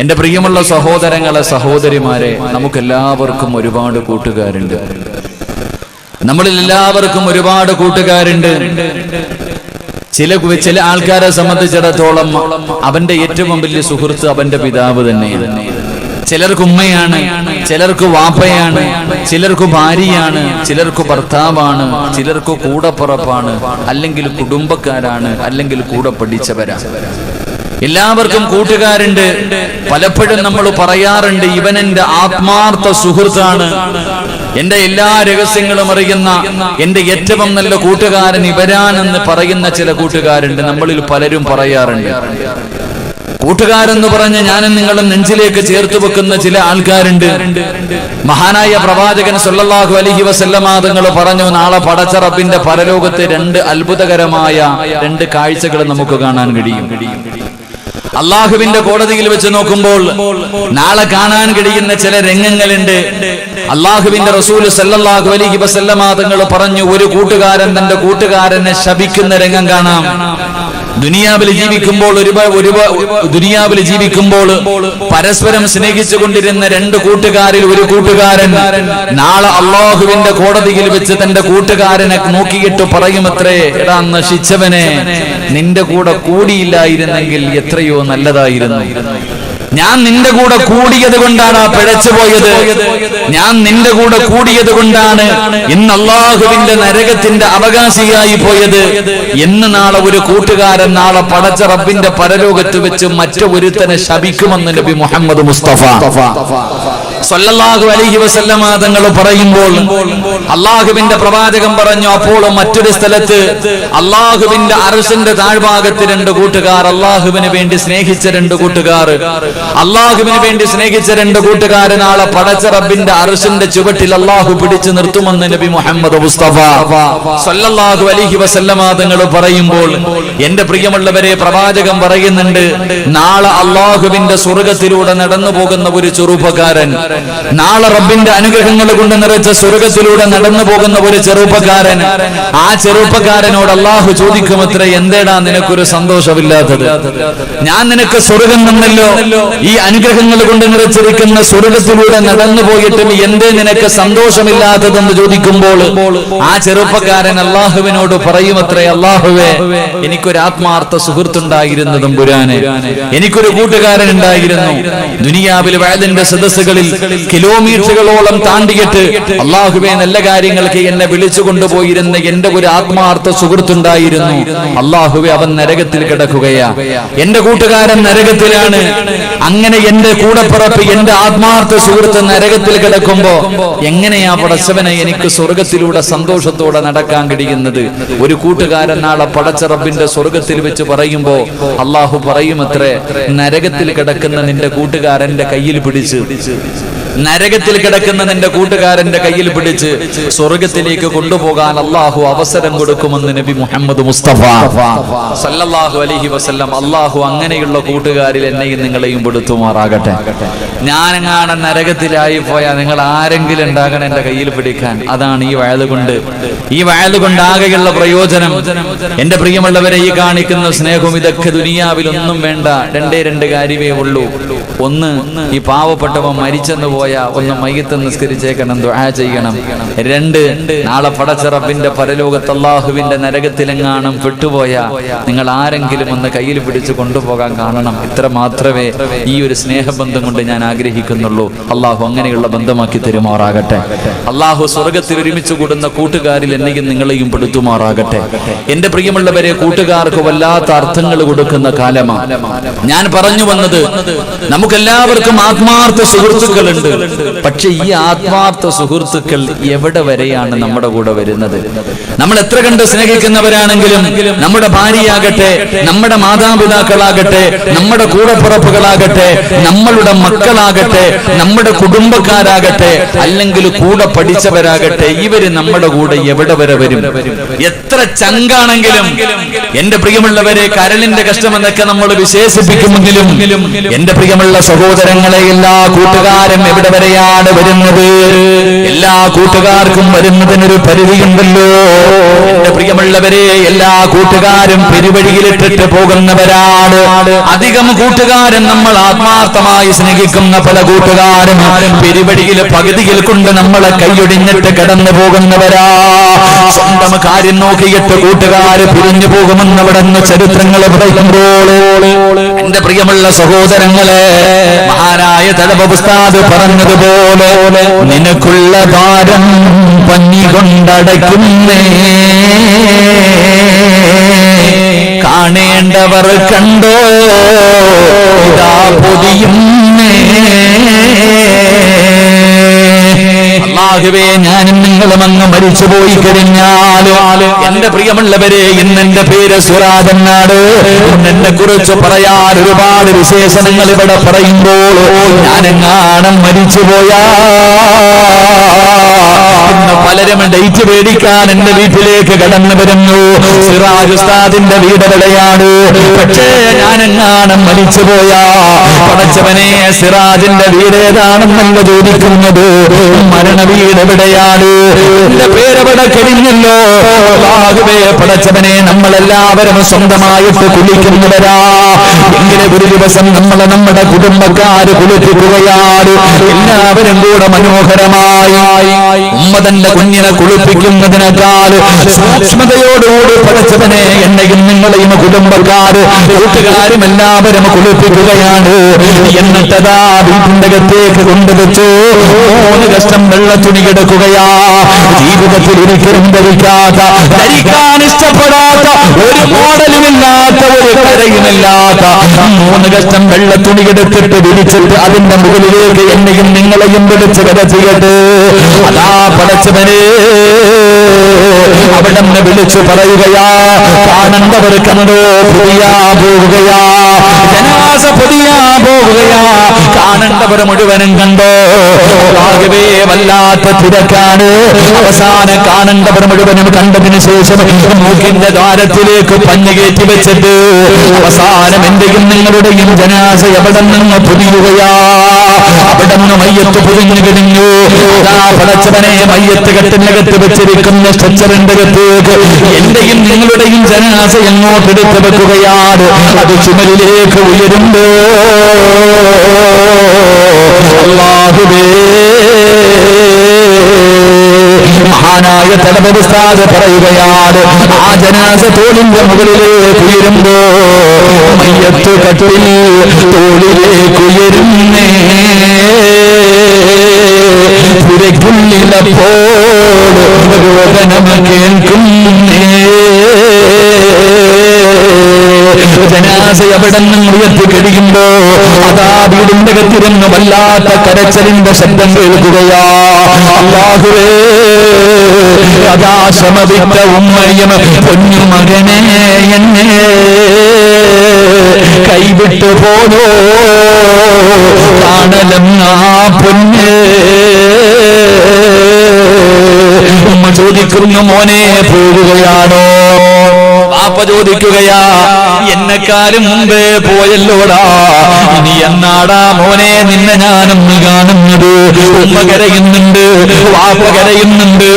എന്റെ പ്രിയമുള്ള സഹോദരങ്ങളെ സഹോദരിമാരെ നമുക്കെല്ലാവർക്കും ഒരുപാട് കൂട്ടുകാരുണ്ട്. നമ്മളിൽ എല്ലാവർക്കും ഒരുപാട് കൂട്ടുകാരുണ്ട്. ചില ചില ആൾക്കാരെ സംബന്ധിച്ചിടത്തോളം അവന്റെ ഏറ്റവും വലിയ സുഹൃത്ത് അവന്റെ പിതാവ് തന്നെ ചിലർക്ക് ഉമ്മയാണ് ചിലർക്ക് വാപ്പയാണ് ചിലർക്ക് ഭാര്യയാണ് ചിലർക്ക് ഭർത്താവാണ് ചിലർക്ക് കൂടപ്പുറപ്പാണ് അല്ലെങ്കിൽ കുടുംബക്കാരാണ് അല്ലെങ്കിൽ കൂടെ പഠിച്ചവരാണ്. എല്ലാവർക്കും കൂട്ടുകാരുണ്ട്. പലപ്പോഴും നമ്മൾ പറയാറുണ്ട് ഇവൻ എന്റെ ആത്മാർത്ഥ സുഹൃത്താണ്. എന്റെ എല്ലാ രഹസ്യങ്ങളും അറിയുന്ന എന്റെ ഏറ്റവും നല്ല കൂട്ടുകാരൻ ഇവരാണെന്ന് പറയുന്ന ചില കൂട്ടുകാരുണ്ട്. നമ്മളിൽ പലരും പറയാറുണ്ട്. കൂട്ടുകാരെന്ന് പറഞ്ഞ് ഞാനും നിങ്ങളും നെഞ്ചിലേക്ക് ചേർത്ത് വെക്കുന്ന ചില ആൾക്കാരുണ്ട്. മഹാനായ പ്രവാചകൻ സല്ലല്ലാഹു അലഹി വസല്ലമാതങ്ങൾ പറഞ്ഞു നാളെ പടച്ച പരലോകത്ത് രണ്ട് അത്ഭുതകരമായ രണ്ട് കാഴ്ചകൾ നമുക്ക് കാണാൻ കഴിയും. അള്ളാഹുവിന്റെ കോടതിയിൽ വെച്ച് നോക്കുമ്പോൾ നാളെ കാണാൻ കഴിയുന്ന ചില രംഗങ്ങളുണ്ട്. അള്ളാഹുവിന്റെ റസൂൽ സല്ലാഹു അലിഹി വസല്ലമ തങ്ങൾ പറഞ്ഞു ഒരു കൂട്ടുകാരൻ തന്റെ കൂട്ടുകാരനെ ശപിക്കുന്ന രംഗം കാണാം. ദുനിയാവിൽ ജീവിക്കുമ്പോൾ ഒരു ദുനിയാവിൽ ജീവിക്കുമ്പോൾ പരസ്പരം സ്നേഹിച്ചു കൊണ്ടിരുന്ന രണ്ട് കൂട്ടുകാരിൽ ഒരു കൂട്ടുകാരൻ. നാളെ അള്ളാഹുവിന്റെ കോടതിയിൽ വെച്ച് തന്റെ കൂട്ടുകാരനെ നോക്കിയിട്ട് പറയുമത്രേ എടാ നശിച്ചവനെ നിന്റെ കൂടെ കൂടിയില്ലായിരുന്നെങ്കിൽ എത്രയോ നല്ലതായിരുന്നു. ഞാൻ നിന്റെ കൂടെ കൂടിയത് കൊണ്ടാണ് പിഴച്ചു പോയത്. ഞാൻ നിന്റെ കൂടെ കൂടിയത് കൊണ്ടാണ് ഇന്ന് അള്ളാഹുവിന്റെ നരകത്തിന്റെ അവകാശിയായി പോയത്. എന്ന് നാളെ ഒരു കൂട്ടുകാരൻ നാളെ പടച്ച റബ്ബിന്റെ പരലോകത്ത് വെച്ച് മറ്റൊരുത്തനെ ശപിക്കുമെന്ന് നബി മുഹമ്മദ് മുസ്തഫ. സല്ലല്ലാഹു അലൈഹി വസല്ലമ തങ്ങൾ പറയുമ്പോൾ അള്ളാഹുവിന്റെ പ്രവാചകം പറഞ്ഞു അപ്പോഴും മറ്റൊരു സ്ഥലത്ത് അള്ളാഹുവിന്റെ അറസിന്റെ താഴ്ഭാഗത്ത് രണ്ട് കൂട്ടുകാർ അള്ളാഹുവിന് വേണ്ടി സ്നേഹിച്ച രണ്ട് കൂട്ടുകാർ അള്ളാഹുവിന് വേണ്ടി സ്നേഹിച്ച രണ്ട് കൂട്ടുകാർ നാളെ പടച്ച റബ്ബിന്റെ അറസിന്റെ ചുവട്ടിൽ അള്ളാഹു പിടിച്ചു നിർത്തുമെന്ന് നബി മുഹമ്മദ് മുസ്തഫ സല്ലല്ലാഹു അലൈഹി വസല്ലമ തങ്ങൾ പറയുമ്പോൾ എന്റെ പ്രിയമുള്ളവരെ പ്രവാചകം പറയുന്നുണ്ട് നാളെ അള്ളാഹുവിന്റെ സ്വർഗത്തിലൂടെ നടന്നു പോകുന്ന ഒരു ചെറുപ്പക്കാരൻ നാളെ റബ്ബിന്റെ അനുഗ്രഹങ്ങൾ കൊണ്ട് നിറച്ച സ്വർഗത്തിലൂടെ നടന്നു പോകുന്ന ഒരു ചെറുപ്പക്കാരൻ. ആ ചെറുപ്പക്കാരനോട് അള്ളാഹു ചോദിക്കുമത്രേ എന്തേടാ നിനക്കൊരു സന്തോഷമില്ലാത്തത്? ഞാൻ നിനക്ക് സ്വർഗം തന്നല്ലോ. ഈ അനുഗ്രഹങ്ങൾ കൊണ്ട് നിറച്ചിരിക്കുന്ന സ്വർഗത്തിലൂടെ നടന്നു പോയിട്ടും എന്തേ നിനക്ക് സന്തോഷമില്ലാത്തതെന്ന് ചോദിക്കുമ്പോൾ ആ ചെറുപ്പക്കാരൻ അള്ളാഹുവിനോട് പറയുമത്രേ അള്ളാഹുവേ എനിക്കൊരു ആത്മാർത്ഥ സുഹൃത്തുണ്ടായിരുന്നു പുരാനെ എനിക്കൊരു കൂട്ടുകാരൻ ഉണ്ടായിരുന്നു. ദുനിയാവിൽ വയതിന്റെ സദസ്സുകളിൽ കിലോമീറ്ററുകളോളം താണ്ടിയിട്ട് അള്ളാഹുബേ നല്ല കാര്യങ്ങൾക്ക് എന്നെ വിളിച്ചു കൊണ്ടുപോയിരുന്ന എന്റെ ഒരു ആത്മാർത്ഥ സുഹൃത്തുണ്ടായിരുന്നു. അള്ളാഹുബെ അവൻ നരകത്തിൽ കിടക്കുകയാ. എന്റെ കൂട്ടുകാരൻ നരകത്തിലാണ്. അങ്ങനെ എന്റെ കൂടപ്പിറപ്പ് എന്റെ ആത്മാർത്ഥ സുഹൃത്ത് നരകത്തിൽ കിടക്കുമ്പോ എങ്ങനെയാ പടച്ചവനെ എനിക്ക് സ്വർഗത്തിലൂടെ സന്തോഷത്തോടെ നടക്കാൻ കഴിയുന്നത്? ഒരു കൂട്ടുകാരൻ നാളെ പടച്ച റബ്ബിന്റെ സ്വർഗത്തിൽ വെച്ച് പറയുമ്പോ അള്ളാഹു പറയുമത്രേ നരകത്തിൽ കിടക്കുന്ന നിന്റെ കൂട്ടുകാരന്റെ കയ്യിൽ പിടിച്ച് നരകത്തിൽ കിടക്കുന്ന നിന്റെ കൂട്ടുകാരന്റെ കയ്യിൽ പിടിച്ച് സ്വർഗത്തിലേക്ക് കൊണ്ടുപോകാൻ അള്ളാഹു അവസരം കൊടുക്കുമെന്ന് നബി മുഹമ്മദ് മുസ്തഫ. അലൈഹി വസല്ലം അള്ളാഹു അങ്ങനെയുള്ള കൂട്ടുകാരിൽ എന്നെയും നിങ്ങളെയും പെടുത്തുമാറാകട്ടെ. ഞാനെങ്ങാണ് നരകത്തിലായി പോയാൽ നിങ്ങൾ ആരെങ്കിലും ഉണ്ടാകണം എന്റെ കയ്യിൽ പിടിക്കാൻ. അതാണ് ഈ വയത് കൊണ്ട് ഈ വയത് കൊണ്ടാകെയുള്ള പ്രയോജനം. എന്റെ പ്രിയമുള്ളവരെ ഈ കാണിക്കുന്ന സ്നേഹവും ഇതൊക്കെ ദുനിയാവിലൊന്നും വേണ്ട. രണ്ടേ രണ്ട് കാര്യമേ ഉള്ളൂ. ഒന്ന് ഈ പാവപ്പെട്ടവൻ മരിച്ചെന്ന് പോയ ഒന്ന് മയ്യത്ത് നിസ്കരിച്ചേക്കണം ദുആ ചെയ്യണം. രണ്ട് നാളെ പടച്ചിറപ്പിന്റെ പരലോകത്ത് അള്ളാഹുവിന്റെ നരകത്തിലെങ്ങാനും പെട്ടുപോയ നിങ്ങൾ ആരെങ്കിലും ഒന്ന് കയ്യിൽ പിടിച്ച് കൊണ്ടുപോകാൻ കാണണം. ഇത്ര മാത്രമേ ഈ ഒരു സ്നേഹബന്ധം കൊണ്ട് ഞാൻ ആഗ്രഹിക്കുന്നുള്ളൂ. അള്ളാഹു അങ്ങനെയുള്ള ബന്ധമാക്കി തരുമാറാകട്ടെ. അള്ളാഹു സ്വർഗത്തിൽ ഒരുമിച്ച് കൂടുന്ന കൂട്ടുകാരിൽ എന്നെയും നിങ്ങളെയും പെടുത്തുമാറാകട്ടെ. എന്റെ പ്രിയമുള്ളവരെ കൂട്ടുകാർക്ക് വല്ലാത്ത അർത്ഥങ്ങൾ കൊടുക്കുന്ന കാലമാണ് ഞാൻ പറഞ്ഞു വന്നത് നമുക്കെല്ലാവർക്കും ആത്മാർത്ഥ സുഹൃത്തുക്കളുണ്ട്. പക്ഷെ ഈ ആത്മാർത്ഥ സുഹൃത്തുക്കൾ എവിടെ വരെയാണ് നമ്മുടെ കൂടെ വരുന്നത്? നമ്മൾ എത്ര കണ്ട് സ്നേഹിക്കുന്നവരാണെങ്കിലും നമ്മുടെ ഭാര്യയാകട്ടെ നമ്മുടെ മാതാപിതാക്കളാകട്ടെ നമ്മുടെ കൂടപ്പുറപ്പുകളാകട്ടെ നമ്മളുടെ മക്കളാകട്ടെ നമ്മുടെ കുടുംബക്കാരാകട്ടെ അല്ലെങ്കിൽ കൂടെ പഠിച്ചവരാകട്ടെ ഇവർ നമ്മുടെ കൂടെ എവിടെ വരെ വരും? എത്ര ചങ്കാണെങ്കിലും എന്റെ പ്രിയമുള്ളവരെ കരളിന്റെ കഷ്ടമെന്നൊക്കെ നമ്മൾ വിശേഷിപ്പിക്കുമെങ്കിലും എന്റെ പ്രിയമുള്ള സഹോദരങ്ങളെ എല്ലാ കൂട്ടുകാരും എവിടെ വീട് വരെയാണ് വരുന്നത്. എല്ലാ കൂട്ടുകാർക്കും വരുന്നതിനൊരു പരിധിയുണ്ടല്ലോ. എന്റെ പ്രിയമുള്ളവരെ എല്ലാ കൂട്ടുകാരും പെരുവഴിയിലിട്ടിട്ട് പോകുന്നവരാണ്. അധികം കൂട്ടുകാരൻ നമ്മൾ ആത്മാർത്ഥമായി സ്നേഹിക്കുന്ന പല കൂട്ടുകാരും പെരുവഴിയിൽ പകുതിയിൽ കൊണ്ട് നമ്മളെ കൈയൊടിഞ്ഞിട്ട് കടന്നു പോകുന്നവരാ. സ്വന്തം കാര്യം നോക്കിയിട്ട് കൂട്ടുകാര് പിരിഞ്ഞു പോകുമെന്ന് അവിടെ നിന്ന് ചരിത്രങ്ങൾ പറയുമ്പോൾ എന്റെ പ്രിയമുള്ള സഹോദരങ്ങളെ മഹാനായ തലപുസ്താദ് പറഞ്ഞതുപോലെ നിനക്കുള്ള ഭാരം പഞ്ഞി കൊണ്ടടയ്ക്കുന്നേ കാണേണ്ടവർ കണ്ടോ? ഇതാ പൊതിയുന്നേ. അള്ളാഹുവേ ഞാനും നിങ്ങളും അങ്ങ് മരിച്ചുപോയി കഴിഞ്ഞാലോ എന്റെ പ്രിയമുള്ളവരെ ഇന്ന് എന്റെ പേര് സുരാജനാട് എന്നെ കുറിച്ച് പറയാൻ ഒരുപാട് വിശേഷണങ്ങൾ ഇവിടെ പറയുമ്പോൾ ഞാനെങ്ങാണം മരിച്ചുപോയാ പലരും ഡേറ്റ് പേടിക്കാൻ എന്റെ വീട്ടിലേക്ക് കടന്നു വരുന്നു. സിറാജ് ഉസ്താദിന്റെ വീട് എവിടെയാണ്? പക്ഷേ ഞാനെങ്ങാണം മരിച്ചുപോയാ പടച്ചവനെ സിറാജിന്റെ വീട് ഏതാണെന്നല്ല ചോദിക്കുന്നത്? മരണ വീട് എന്റെ പേരെവിടെ കഴിഞ്ഞല്ലോ പടച്ചവനെ നമ്മളെല്ലാവരും സ്വന്തമായിട്ട് കുളിക്കുന്നവരാ. എങ്ങനെ ഒരു ദിവസം നമ്മളെ നമ്മുടെ കുടുംബക്കാര് കുളിപ്പിക്കുകയാണ്. എല്ലാവരും കൂടെ മനോഹരമായി. ഉമ്മതന്റെ കുഞ്ഞിനെ കുളിപ്പിക്കുന്നതിനേക്കാൾ സൂക്ഷ്മതയോടുകൂടി പടച്ചവനെ എന്നെയും നിങ്ങളെയും കുടുംബക്കാര് കൂട്ടുകാരും എല്ലാവരും കുളിപ്പിക്കുകയാണ്. എന്നിട്ടതാ വീട്ടിന്റെ അകത്തേക്ക് കൊണ്ടുവച്ചു മൂന്ന് കഷ്ടം വെള്ള തുണി കിടക്കുകയാ. ജീവിതത്തിൽ ഒരിക്കലും ധരിക്കാത്ത ധരിക്കാൻ ഇഷ്ടപ്പെടാത്ത ഒരു മോഡലുമില്ലാത്ത ഒരു കരയുമില്ലാത്ത മൂന്ന് കഷ്ടം വെള്ള തുണി എടുത്തിട്ട് വിരിച്ചിട്ട് അതിന്റെ മുകളിലേക്ക് എന്നെയും നിങ്ങളെയും വിളിച്ച് കിടത്തിയിട്ട് അതാ പടച്ചവനെ അവിടെ നിന്ന് വിളിച്ചു പറയുകയാ കാണേണ്ടവർ കണ്ടോ പോവുകയാ. ജനാസ പൊതിയാ പോവുകയാ. കാണേണ്ടവർ മുഴുവനും കണ്ടോ? ആകവേ വല്ലാത്ത തിരക്കാണ്. അവസാനം കാണേണ്ടവർ മുഴുവനും കണ്ടതിന് ശേഷം മൂക്കിന്റെ ദ്വാരത്തിലേക്ക് പഞ്ഞു കയറ്റി വെച്ചിട്ട് അവസാനം എന്റെയും നിങ്ങളുടെയും ജനാസ എവിടെ നിന്ന് പൊതിയുകയാ? അവിടെ നിന്ന് മയ്യത്ത് പൊതിഞ്ഞു കഴിഞ്ഞു പടച്ചവനെ മയ്യത്ത് കെട്ടിനകത്ത് വെച്ചിരിക്കുന്ന സ്ട്രക്ചറിന്റെ അകത്തേക്ക് എന്റെയും നിങ്ങളുടെയും ജനാസ എങ്ങോട്ടെടുത്ത് വെക്കുകയാണ്? അത് ചുമലിലേക്ക് ഉയരുമ്പോ അല്ലാഹുവേ മഹാനായ തലപുസ്താദ് പറയുകയാണ് ആ ജനാസ തോളിന്റെ മുകളിലേക്ക് ഉയരുമ്പോ മയ്യത്ത് കട്ടിൽ തോളിലേക്ക് ഉയരുന്നേ പുരയ്ക്കുള്ളിലപ്പോൾ രോദനം കേൾക്കുന്നേ ജനാസ വല്ലാത്ത കരച്ചലിന്റെ ശബ്ദം കേൾക്കുകയാ. എന്നെ കൈവിട്ടു പോലോ. കാണലം ആ പൊന്ന് എന്നെക്കാരും മുമ്പേ പോയല്ലോടാ. നീ എന്നാടാ മോനെ നിന്നെ ഞാനൊന്ന് കാണുന്നത്? ഉമ്മ കരയുന്നുണ്ട് വാപ്പ കരയുന്നുണ്ട്.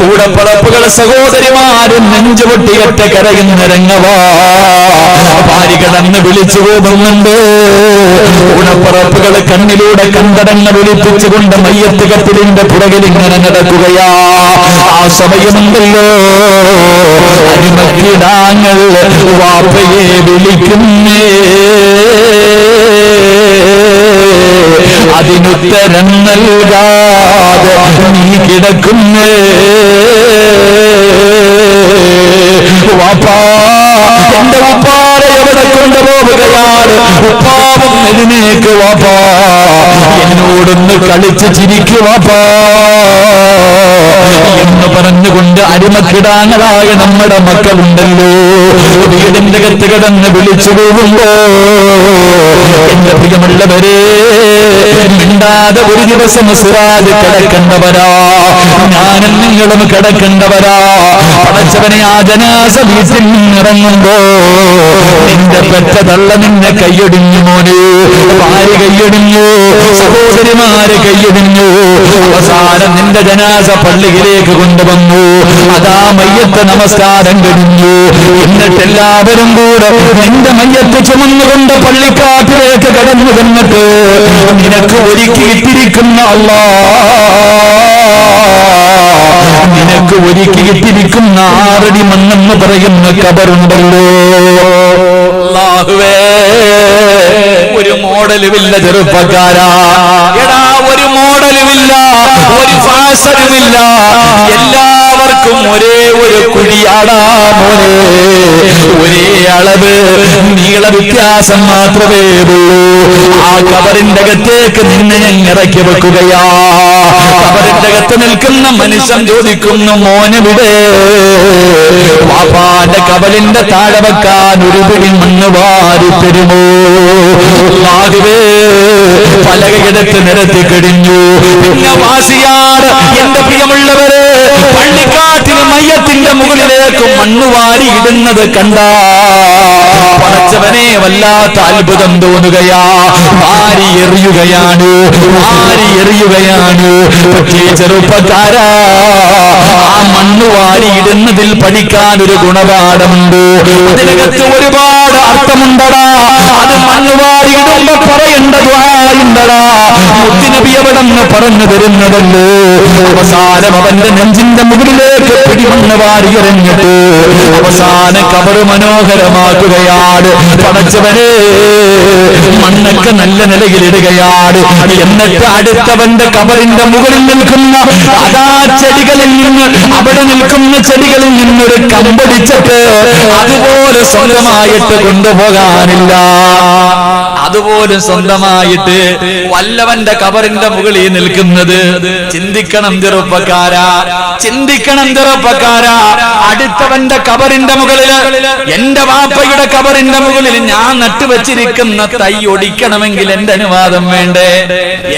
കൂടെ പളപ്പുകൾ സഹോദരിമാരും നെഞ്ചുപൊട്ടിയൊറ്റ കരയുന്ന രംഗവാ. ഭാര്യ കടന്ന് വിളിച്ചു പോകുന്നുണ്ട് ഉണപ്പറപ്പുകൾ കണ്ണിലൂടെ കണ്ടടങ്ങൾ ഒളിപ്പിച്ചുകൊണ്ട് മയ്യത്ത് കത്തിലിന്റെ പുറകിൽ ഇങ്ങനെ നടക്കുകയാ. ആ സമയമുണ്ടല്ലോ. അരിമക്കിടാങ്ങൾ വാപ്പയെ വിളിക്കുന്നേ. അതിനുത്തരം നൽകാതെ നീ കിടക്കുന്നേ. വാപ്പാ എന്റെ ഉപ്പാടെ എവിടെ കൊണ്ടുപോവുകയാണ്. ഉപ്പാവും എഴുന്നേക്ക് വാപ്പാ എന്നോടൊന്ന് കളിച്ച് ചിരിക്കുവാപ്പാ എന്ന് പറഞ്ഞുകൊണ്ട് അരിമക്കിടാങ്ങളായ നമ്മുടെ മക്കളുണ്ടല്ലോ. വീടിന്റെ കത്ത് കിടന്ന് വിളിച്ചു പോകുമ്പോ എന്റെ പ്രിയമുള്ളവരെ മിണ്ടാതെ ഒരു ദിവസം സിറാജ് കിടക്കേണ്ടവരാ. ഞാനും നിങ്ങളും കിടക്കേണ്ടവരാ. പടച്ചവനെ ആ ജനാസ വീട്ടിൽ നിന്നിറങ്ങുമ്പോ നിന്റെ പെറ്റ നിന്നെ കൈയൊടിഞ്ഞു മോനെ. ഭാര്യ കൈയൊടിഞ്ഞു സഹോദരിമാര് കയ്യൊഴിഞ്ഞു അവസാനം നിന്റെ ജനാസ പള്ളിയിലേക്ക് കൊണ്ടുവന്നു. അതാ മയ്യത്ത് നമസ്കാരം കഴിഞ്ഞു. എന്നിട്ട് കൂടെ നിന്റെ മയ്യത്ത് ചുമന്നുകൊണ്ട് പള്ളിക്കാട്ടിലേക്ക് കടന്നു വന്നിട്ട് നിനക്ക് ഒരുക്കിയിട്ടിരിക്കുന്ന അല്ലാ നിനക്ക് ഒരുക്കിയിട്ടിരിക്കുന്ന ആറടി മണ്ണെന്ന് പറയുന്ന കബറുണ്ടല്ലോ. അല്ലാഹുവേ ഒരു മോഡലുമില്ല ചെറുപ്പക്കാരാ. എടാ ഒരു മോഡലുമില്ല ഒരു ഫാഷനുമില്ല. എല്ലാവർക്കും ഒരേ ഒരു കുഴിയാടാ മോനെ. ഒരേ അളവ്. നീള വ്യത്യാസം മാത്രമേ ഉള്ളൂ. ആ കബറിന്റെ അകത്തേക്ക് നിന്നെ ഞാൻ ഇറക്കി വെക്കുകയാ. കബറിന്റെ അകത്ത് നിൽക്കുന്ന മനുഷ്യൻ ചോദിക്കുന്നു മോനവിടെ പാപ്പാന്റെ കബലിന്റെ താഴെ വെക്കാൻ ഒരു പിടി മണ്ണ് വാരി തരുമോ? ആകവേ പലകയെടുത്ത് നിരത്തി കഴിഞ്ഞു. പിന്നെ വാസിയാണ് എന്റെ പ്രിയമുള്ളവരെ പള്ളിക്കാട്ടിൽ മയ്യത്തിന്റെ മുകളിലേക്ക് മണ്ണുവാരി ഇടുന്നത് കണ്ട. പടച്ചവനെ വല്ലാത്ത അത്ഭുതം തോന്നുകയാ. ആരി എറിയുകയാണ് ആരി എറിയുകയാണ്. ചെറുപ്പക്കാരാ. ആ മണ്ണുവാരി ഇടുന്നതിൽ പഠിക്കാൻ ഒരു ഗുണപാഠമുണ്ട്. ഒരുപാട് അർത്ഥമുണ്ടടാ. അത് മണ്ണ് വാരി ഇടുമ്പോ പറയേണ്ടതായുണ്ടടാ മുത്തിനബി അവിടെ പറഞ്ഞു തരുന്നതല്ലോ? അവസാനം അവന്റെ നെഞ്ചിന്റെ മുകളിലേക്ക് പിടിമണ്ണ് വാരി എറിഞ്ഞിട്ട് അവസാന കബറ് മനോഹരമാക്കുകയാണ്. പടച്ചവനെ മണ്ണൊക്കെ നല്ല നിലയിലിടുകയാണ് എന്നിട്ട് അടുത്തവന്റെ കബറിന്റെ മുകളിൽ നിൽക്കുന്ന അതാ ചെടികളിൽ നിന്ന് അവിടെ നിൽക്കുന്ന ചെടികളിൽ നിന്നൊരു കമ്പടിച്ചിട്ട് അതുപോലെ സ്വന്തമായിട്ട് കൊണ്ടുപോകാനില്ല. അതുപോലെ സ്വന്തമായിട്ട് വല്ലവന്റെ കബറിന്റെ മുകളിൽ നിൽക്കുന്നത് ചിന്തിക്കണം ചെറുപ്പക്കാരാ ചിന്തിക്കണം ചെറുപ്പക്കാരാ. അടുത്തവന്റെ കബറിന്റെ മുകളിൽ എന്റെ വാപ്പയുടെ കബറിന്റെ മുകളിൽ ഞാൻ നട്ടുവച്ചിരിക്കുന്ന തൈ ഒടിക്കണമെങ്കിൽ എന്റെ അനുവാദം വേണ്ടേ?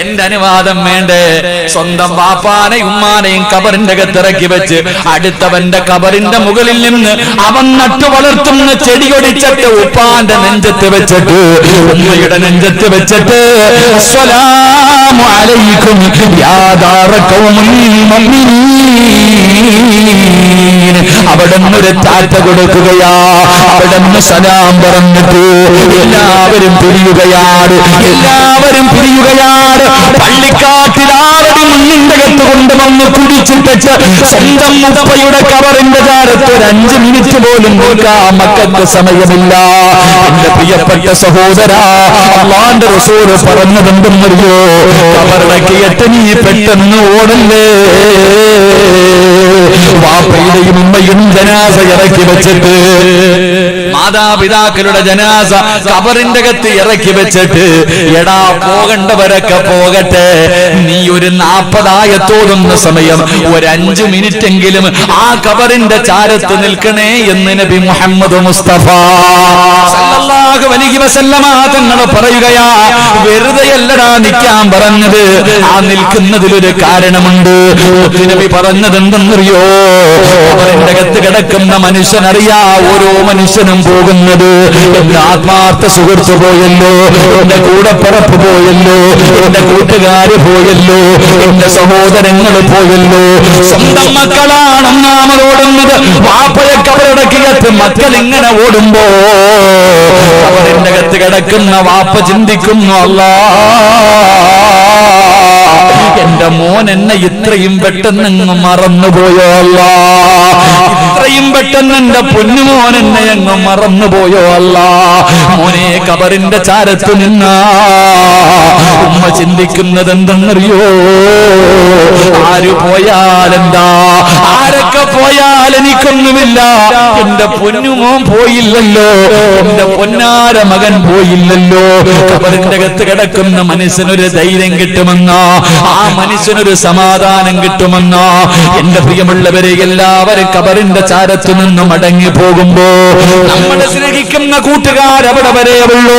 എന്റെ അനുവാദം വേണ്ടേ? സ്വന്തം വാപ്പാനെയും ഉമ്മാനെയും കബറിന്റെ അകത്തിറക്കി വെച്ച് അടുത്തവന്റെ കബറിന്റെ മുകളിൽ നിന്ന് അവൻ നട്ടു വളർത്തുന്ന ചെടി ഒടിച്ചിട്ട് ഉപ്പാന്റെ നെഞ്ചത്ത് വെച്ചിട്ട് ഉമ്മയുടെ നെഞ്ചത്ത് വെച്ചിട്ട് അലൈക്കും യാ ദാറ ഖൗമിൽ മുഅ്മിനീൻ. അവിടുന്ന് ഒരു താറ്റ കൊടുക്കുകയാ. അവിടുന്ന് സലാം പറഞ്ഞിട്ട് എല്ലാവരും പിരിയുകയാണ് എല്ലാവരും പിരിയുകയാണ് പള്ളിക്കാട്ടിലാവടി മണ്ണിന്റെ കത്ത് കൊണ്ടുവന്ന് കുടിച്ചിട്ടച്ച് സ്വന്തം മുപ്പയുടെ കവറിന്റെ ചാരത്ത് ഒരു അഞ്ച് മിനിറ്റ് പോലും നിൽക്കാൻ മക്കൾക്ക് സമയമില്ല. എന്റെ പ്രിയപ്പെട്ട സഹോദര അള്ളാന്റെ റസൂൽ പറഞ്ഞതെന്തെന്നറിയോ? കവറിടക്കിയിട്ട് നീ പെട്ടെന്ന് ഓടല്ലേ? ഉമ്മയും ജനാസ ഇറക്കി വെച്ചിട്ട്. മാതാപിതാക്കളുടെ ജനാസ കബറിന്റെ അകത്ത് ഇറക്കി വെച്ചിട്ട്. എടാ പോകണ്ടവരൊക്കെ പോകട്ടെ. നീ ഒരു നാപ്പതായത്തോടുന്ന സമയം ഒരു മിനിറ്റ് എങ്കിലും ആ കബറിന്റെ ചാരത്ത് നിൽക്കണേ എന്ന് നബി മുഹമ്മദ് മുസ്തഫ. പറയുകയാ വെറുതെ അല്ലടാ നിൽക്കാൻ പറഞ്ഞത്. ആ നിൽക്കുന്നതിലൊരു കാരണമുണ്ട്. നബി പറഞ്ഞത് എന്തെന്നറിയോ അവരുടെ അകത്ത് കിടക്കുന്ന മനുഷ്യനറിയാ ഓരോ മനുഷ്യനും പോകുന്നത് എന്റെ ആത്മാർത്ഥ സുഹൃത്ത് പോയല്ലോ എന്റെ കൂടപ്പുറപ്പ് പോയല്ലോ എന്റെ കൂട്ടുകാര് പോയല്ലോ എന്റെ സഹോദരങ്ങൾ പോയല്ലോ. സ്വന്തം മക്കളാണ് നാമൽ ഓടുന്നത് വാപ്പയൊക്കെ അവരടക്കിയത്ത് മക്കൾ ഇങ്ങനെ ഓടുമ്പോ അവരുടെ അകത്ത് കിടക്കുന്ന വാപ്പ ചിന്തിക്കുന്നു അല്ലാ എന്റെ മോൻ എന്നെ ഇത്രയും പെട്ടെന്ന് മറന്നുപോയോ അല്ല ഇത്രയും പെട്ടെന്ന് എന്റെ പൊന്നുമോൻ എന്നെ അങ്ങ് മറന്നുപോയോ അല്ല മോനെ കബറിന്റെ ചാരത്ത് നിന്ന. ഉമ്മ ചിന്തിക്കുന്നത് എന്തെന്നറിയോ? ആര് പോയാലെന്താ? ആരൊക്കെ പോയാൽ എനിക്കൊന്നുമില്ല എന്റെ പൊന്നുമോൻ പോയില്ലല്ലോ. എന്റെ പൊന്നാര മകൻ പോയില്ലല്ലോ. കബറിന്റെ അകത്ത് കിടക്കുന്ന മനുഷ്യനൊരു ധൈര്യം കിട്ടുമെന്നോ. ആ മനുഷ്യനൊരു സമാധാനം കിട്ടുമെന്നോ. എന്റെ പ്രിയമുള്ളവരെ എല്ലാവരും കബറിന്റെ ചാരത്തു നിന്ന് മടങ്ങി പോകുമ്പോ നമ്മളെ സ്നേഹിക്കുന്ന കൂട്ടുകാർ അവിടെ വരെ ഉള്ളൂ.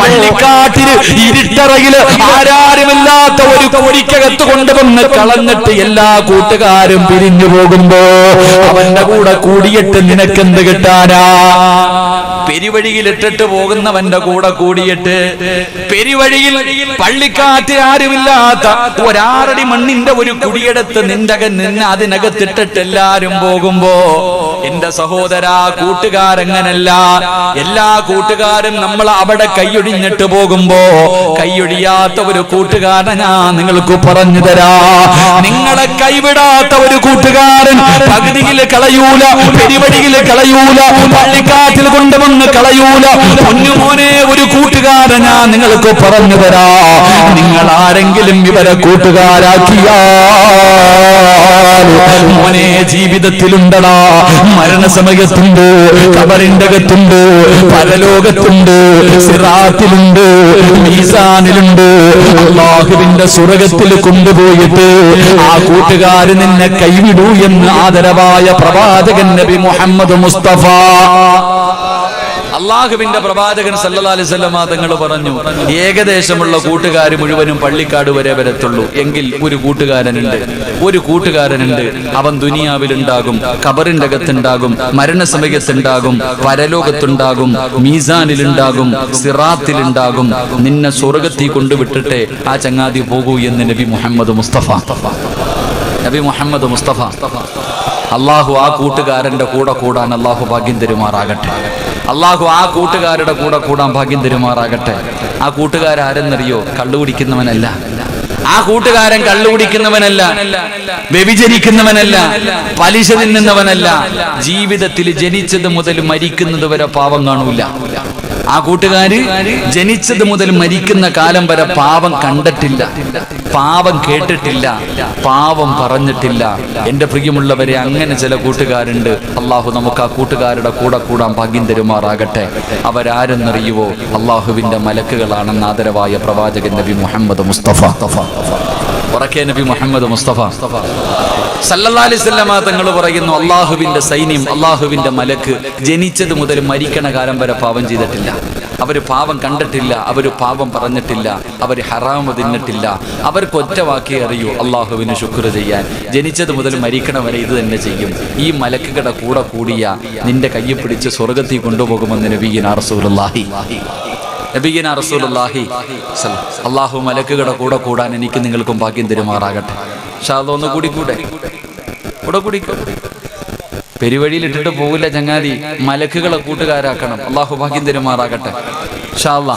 പള്ളിക്കാട്ടിൽ ഇരുട്ടറയിൽ ആരാരുമില്ലാത്ത ഒരു കോടിക്കകത്ത് കൊണ്ടുവന്ന് കളഞ്ഞിട്ട് എല്ലാ കൂട്ടുകാരും പിരിഞ്ഞു പോകുമ്പോ അവന്റെ കൂടെ കൂടിയിട്ട് നിനക്കെന്ത് കിട്ടാനാ? പെരുവഴിയിൽ ഇട്ടിട്ട് പോകുന്നവന്റെ കൂടെ കൂടിയിട്ട് പെരുവഴിയിൽ പള്ളിക്കാറ്റ് ആരുമില്ലാത്ത ഒരാറടി മണ്ണിന്റെ ഒരു കുടിയെടുത്ത് നിന്റെ നിന്നെ അതിനകത്തിട്ടിട്ട് എല്ലാരും പോകുമ്പോ എന്റെ സഹോദര കൂട്ടുകാരങ്ങനല്ല എല്ലാ കൂട്ടുകാരും നമ്മൾ അവിടെ കൈയൊഴിഞ്ഞിട്ട് പോകുമ്പോ കൈയൊഴിയാത്ത ഒരു കൂട്ടുകാരനെ ഞാൻ നിങ്ങൾക്ക് പറഞ്ഞു തരാ. നിങ്ങളെ കൈവിടാത്ത ഒരു കൂട്ടുകാരൻ പകുതിയിൽ കളയൂല പെരുവടിയിൽ കളയൂല പള്ളിക്കാറ്റിൽ കൊണ്ടുവന്ന് കളയൂല. പൊന്നുമോനെ ഒരു കൂട്ടുകാരൻ ഞാൻ നിങ്ങൾക്ക് പറഞ്ഞു തരാ. നിങ്ങൾ ആരെങ്കിലും ഇവരെ കൂട്ടുകാരാക്കിയാൽ മോനെ ജീവിതത്തിലുണ്ടടാ. മരണസമയത്തുണ്ട്? കബറിന്റെ അകത്തുണ്ട് പരലോകത്തുണ്ട്? സിറാത്തിലുണ്ട്? മീസാനിലുണ്ട്? അള്ളാഹുവിന്റെ സുരകത്തിൽ കൊണ്ടുപോയിട്ട് ആ കൂട്ടുകാര് നിന്നെ കൈവിടൂ എന്ന് ആദരവായ പ്രവാചകൻ നബി മുഹമ്മദ് മുസ്തഫ. അള്ളാഹുവിന്റെ പ്രവാചകൻ വസല്ലമ തങ്ങൾ പറഞ്ഞു ഏകദേശമുള്ള കൂട്ടുകാർ മുഴുവനും പള്ളിക്കാട് വരെ വരത്തുള്ളൂ. എങ്കിൽ ഒരു കൂട്ടുകാരനുണ്ട്. ഒരു കൂട്ടുകാരനുണ്ട്. അവൻ ദുനിയാവിലുണ്ടാകും ഖബറിന്റെ അകത്തുണ്ടാകും മരണസമയത്തുണ്ടാകും പരലോകത്തുണ്ടാകും മീസാനിലുണ്ടാകും സിറാത്തിലുണ്ടാകും. നിന്നെ സ്വർഗത്തിൽ കൊണ്ടുവിട്ടിട്ട് ആ ചങ്ങാതി പോകൂ എന്ന് നബി മുഹമ്മദ് മുസ്തഫ. നബി മുഹമ്മദ് മുസ്തഫ. അള്ളാഹു ആ കൂട്ടുകാരന്റെ കൂടെ കൂടാൻ അള്ളാഹു ഭാഗ്യം തരുമാറാകട്ടെ. അള്ളാഹു ആ കൂട്ടുകാരുടെ കൂടെ കൂടാൻ ഭാഗ്യം തരുമാറാകട്ടെ. ആ കൂട്ടുകാരെന്നറിയോ കള്ളു കുടിക്കുന്നവനല്ല ആ കൂട്ടുകാരൻ കള്ളു കുടിക്കുന്നവനല്ല വ്യഭിചരിക്കുന്നവനല്ല. പലിശ തിന്നുന്നവനല്ല. ജീവിതത്തിൽ ജനിച്ചത് മുതൽ മരിക്കുന്നത് വരെ പാവം കാണൂല. ആ കൂട്ടുകാര് ജനിച്ചത് മുതൽ മരിക്കുന്ന കാലം വരെ പാവം കണ്ടിട്ടില്ല. പാവം കേട്ടിട്ടില്ല. പാവം പറഞ്ഞിട്ടില്ല. എന്റെ പ്രിയമുള്ളവരെ അങ്ങനെ ചില കൂട്ടുകാരുണ്ട്. അള്ളാഹു നമുക്ക് ആ കൂട്ടുകാരുടെ കൂടെ കൂടാൻ ഭാഗ്യം തരുമാറാകട്ടെ. അവരാരെന്നറിയുവോ? അള്ളാഹുവിന്റെ മലക്കുകളാണെന്ന് ആദരവായ പ്രവാചകൻ നബി മുഹമ്മദ് മുസ്തഫ. ഉറക്കെ നബി മുഹമ്മദ് മുസ്തഫ. വസല്ലമ തങ്ങൾ പറയുന്നു അള്ളാഹുവിന്റെ സൈന്യം അള്ളാഹുവിന്റെ മലക്ക് ജനിച്ചത് മുതൽ മരിക്കണ കാലം വരെ പാവം ചെയ്തിട്ടില്ല. അവർ പാവം കണ്ടിട്ടില്ല അവർ പാവം പറഞ്ഞിട്ടില്ല അവർ ഹറാമ് തിന്നിട്ടില്ല. അവർക്ക് ഒറ്റ വാക്കേ അറിയൂ അള്ളാഹുവിന് ശുക്ർ ചെയ്യാൻ. ജനിച്ചത് മുതൽ മരിക്കണ വരെ ഇത് തന്നെ ചെയ്യും. ഈ മലക്കുകളുടെ കൂടെ കൂടിയ നിന്റെ കയ്യിൽ പിടിച്ച് സ്വർഗത്തിൽ കൊണ്ടുപോകുമെന്ന് നബീൻ റസൂലുള്ളാഹി. അള്ളാഹു മലക്കുകളുടെ കൂടെ കൂടാൻ എനിക്ക് നിങ്ങൾക്കും ഭാഗ്യം തരുമാറാകട്ടെ. പക്ഷെ അതൊന്ന് കൂടി കൂടെ കൂടെ കൂടി പെരുവഴിയിൽ ഇട്ടിട്ട് പോകില്ല ചങ്ങാതി. മലക്കുകളെ കൂട്ടുകാരാക്കണം. അള്ളാഹു ഭാഗ്യം തരുമാറാകട്ടെ. ഷാ അല്ലാ